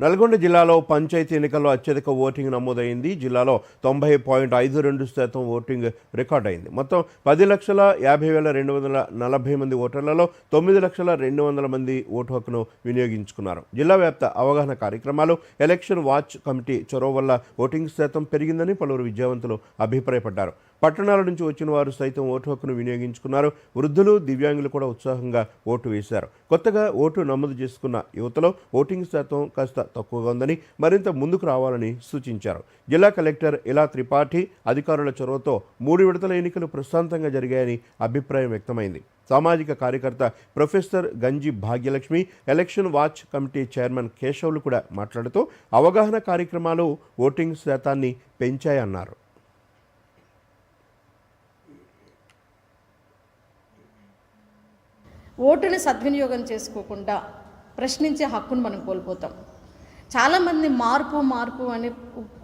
నల్గొండ జిల్లాలో పంచాయతీ ఎన్నికల్లో అత్యధిక ఓటింగ్ నమోదైంది. జిల్లాలో తొంభై పాయింట్ ఐదు రెండు శాతం ఓటింగ్ రికార్డ్ అయింది మొత్తం పది లక్షల యాభై వేల రెండు వందల నలభై మంది ఓటర్లలో తొమ్మిది లక్షల రెండు వందల మంది ఓటు హక్కును వినియోగించుకున్నారు. జిల్లా వ్యాప్త అవగాహన కార్యక్రమాలు ఎలక్షన్ వాచ్ కమిటీ చొరవ వల్ల ఓటింగ్ శాతం పెరిగిందని పలువురు విద్యావంతులు అభిప్రాయపడ్డారు. పట్టణాల నుంచి వచ్చిన వారు సైతం ఓటు హక్కును వినియోగించుకున్నారు. వృద్ధులు దివ్యాంగులు కూడా ఉత్సాహంగా ఓటు వేశారు. కొత్తగా ఓటు నమోదు చేసుకున్న యువతలో ఓటింగ్ శాతం కాస్త తక్కువగా ఉందని మరింత ముందుకు రావాలని సూచించారు. జిల్లా కలెక్టర్ ఇలా త్రిపాఠి అధికారుల చొరవతో మూడు విడతల ఎన్నికలు ప్రశాంతంగా జరిగాయని అభిప్రాయం వ్యక్తమైంది. సామాజిక కార్యకర్త professor Ganji Bhagyalakshmi election watch committee chairman Keshavulu కూడా మాట్లాడుతూ అవగాహన కార్యక్రమాలు ఓటింగ్ శాతాన్ని పెంచాయన్నారు. ఓటుని సద్వినియోగం చేసుకోకుండా ప్రశ్నించే హక్కును మనం కోల్పోతాం. చాలామంది మార్పు మార్పు అని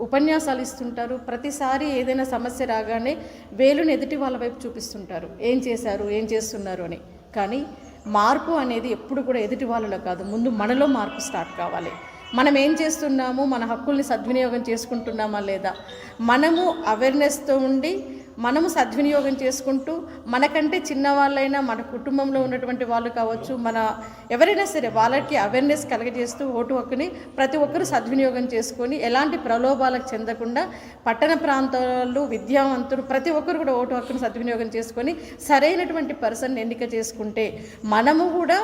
ఉపన్యాసాలు ఇస్తుంటారు. ప్రతిసారి ఏదైనా సమస్య రాగానే వేలుని ఎదుటి వాళ్ళ వైపు చూపిస్తుంటారు. ఏం చేశారు ఏం చేస్తున్నారు అని. కానీ మార్పు అనేది ఎప్పుడు కూడా ఎదుటి వాళ్ళలో కాదు. ముందు మనలో మార్పు స్టార్ట్ కావాలి. మనం ఏం చేస్తున్నాము? మన హక్కుల్ని సద్వినియోగం చేసుకుంటున్నామా లేదా? మనము అవేర్నెస్తో ఉండి మనము సద్వినియోగం చేసుకుంటూ మనకంటే చిన్నవాళ్ళైనా మన కుటుంబంలో ఉన్నటువంటి వాళ్ళు కావచ్చు మన ఎవరైనా సరే వాళ్ళకి అవేర్నెస్ కలగజేస్తూ ఓటు హక్కుని ప్రతి ఒక్కరూ సద్వినియోగం చేసుకొని ఎలాంటి ప్రలోభాలకు చెందకుండా పట్టణ ప్రాంతాలు విద్యావంతులు ప్రతి ఒక్కరు కూడా ఓటు హక్కుని సద్వినియోగం చేసుకొని సరైనటువంటి పర్సన్ ఎన్నిక చేసుకుంటే మనము కూడా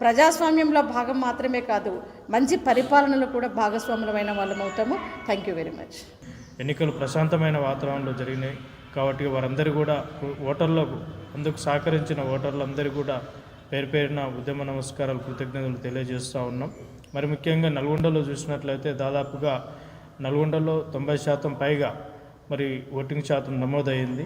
ప్రజాస్వామ్యంలో భాగం మాత్రమే కాదు మంచి పరిపాలనలో కూడా భాగస్వాములమైన వాళ్ళం అవుతాము థ్యాంక్ యూ వెరీ మచ్ ఎన్నికలు ప్రశాంతమైన వాతావరణంలో జరిగినాయి. కాబట్టి వారందరూ కూడా ఓటర్లకు అందుకు సహకరించిన ఓటర్లందరూ కూడా పేరు పేరున ఉద్యమ నమస్కారాలు కృతజ్ఞతలు తెలియజేస్తూ ఉన్నాం. మరి ముఖ్యంగా నల్గొండలో చూసినట్లయితే దాదాపుగా నల్గొండలో తొంభై శాతం పైగా మరి ఓటింగ్ శాతం నమోదైంది.